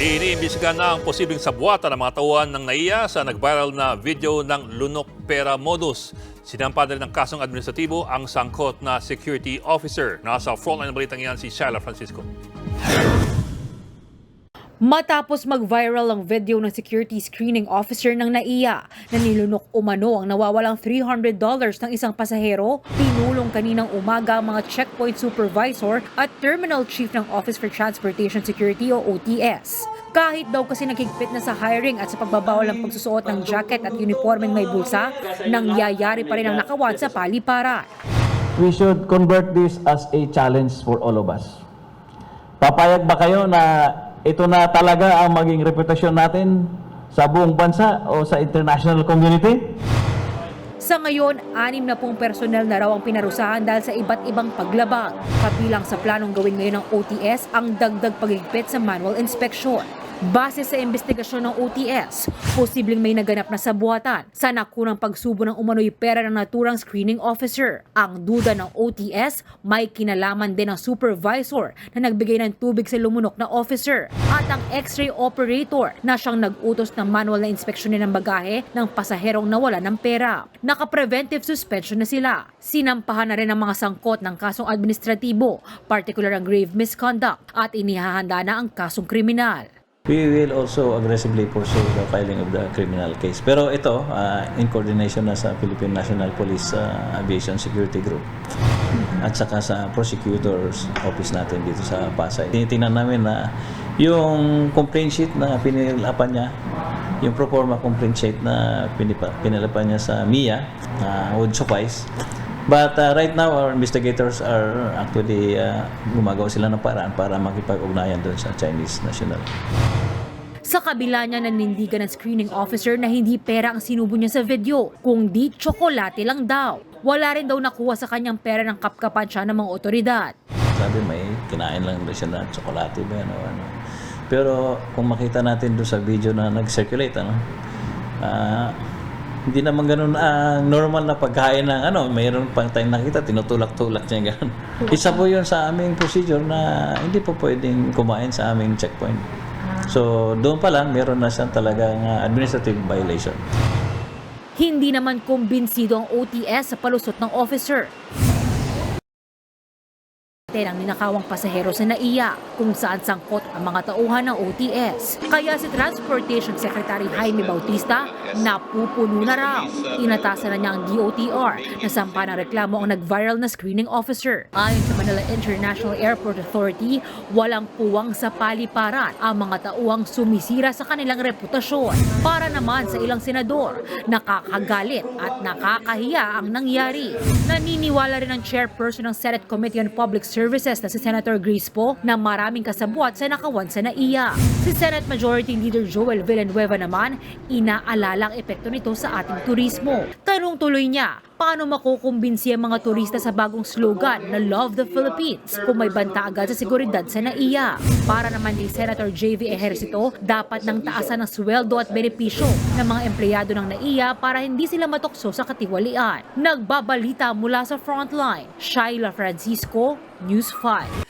Iniimbisigan na ang posibleng sabuatan ng mga tauhan ng NAIA sa nag-viral na video ng Lunok Pera Modus. Sinampa na rin ng kasong administratibo ang sangkot na security officer. Nasa frontline ng balitang yan si Shala Francisco. Matapos mag-viral ang video ng security screening officer ng NAIA na nilunok umano ang nawawalang $300 ng isang pasahero, tinulong kaninang umaga mga checkpoint supervisor at terminal chief ng Office for Transportation Security o OTS. Kahit daw kasi nagigpit na sa hiring at sa pagbabawal ng pagsusuot ng jacket at uniformeng may bulsa, nangyayari pa rin ang nakawan sa paliparan. we should convert this as a challenge for all of us. Papayag ba kayo na ito na talaga ang maging reputasyon natin sa buong bansa o sa international community? Sa ngayon, anim na pong personel na raw ang pinarusahan dahil sa iba't ibang paglabag. Kabilang sa planong gawin ngayon ng OTS ang dagdag pagigpit sa manual inspection. Base sa investigasyon ng OTS, posibleng may naganap na sabuatan sa nakunang pagsubo ng umano'y pera ng naturang screening officer. Ang duda ng OTS, may kinalaman din ng supervisor na nagbigay ng tubig sa lumunok na officer at ang x-ray operator na siyang nag-utos ng manual na inspeksyonin ng bagahe ng pasaherong nawala ng pera. Naka-preventive suspension na sila. Sinampahan na rin ang mga sangkot ng kasong administratibo, particular ang grave misconduct at inihahanda na ang kasong kriminal. We will also aggressively pursue the filing of the criminal case. Pero ito, ah, in coordination na sa Philippine National Police ah, Aviation Security Group at saka sa prosecutor's office natin dito sa Pasay. Tinitingnan namin na yung complaint sheet na pinilapan niya, yung pro forma complaint sheet na pinipa, pinilapan niya sa MIA ah, would suffice. But ah, right now, our investigators are actually ah, gumagawa sila ng paraan para makipag-ugnayan doon sa Chinese national. Sa kabila niya nanindigan ng screening officer na hindi pera ang sinubo niya sa video, kundi tsokolate lang daw. Wala rin daw nakuha sa kanyang pera ng kapkapan siya ng mga otoridad. Sabi may kinain lang daw siya na tsokolate ba ano, ano. Pero kung makita natin doon sa video na nag-circulate, ano, ah, hindi naman ganun ang normal na pagkain ng ano, mayroon pang tayong nakita, tinutulak-tulak niya ganun. Isa po yun sa aming procedure na hindi po pwedeng kumain sa aming checkpoint. So, doon pa lang, meron na siyang talagang ah, administrative violation. Hindi naman kumbinsido ang OTS sa palusot ng officer. Ng ninakawang pasahero sa NAIA kung saan sangkot ang mga tauhan ng OTS. Kaya si Transportation Secretary Jaime Bautista napupuno na raw. Inatasan na niya ang DOTR na sampa ng reklamo ang nag-viral na screening officer. Ayon sa Manila International Airport Authority, walang puwang sa paliparan ang mga tauhang sumisira sa kanilang reputasyon. Para naman sa ilang senador, nakakagalit at nakakahiya ang nangyari. Naniniwala rin ang chairperson ng Senate Committee on Public Services na si Senator Grace Poe na maraming kasabwat sa nakawan sa NAIA. Si Senate Majority Leader Joel Villanueva naman, inaalala ang epekto nito sa ating turismo. Tanong tuloy niya, paano makukumbinsi ang mga turista sa bagong slogan na Love the Philippines kung may banta agad sa seguridad sa NAIA? Para naman kay Senator JV Ejercito, dapat nang taasan ang sweldo at benepisyo ng mga empleyado ng NAIA para hindi sila matukso sa katiwalian. Nagbabalita mula sa Frontline, Shaila Francisco, News 5.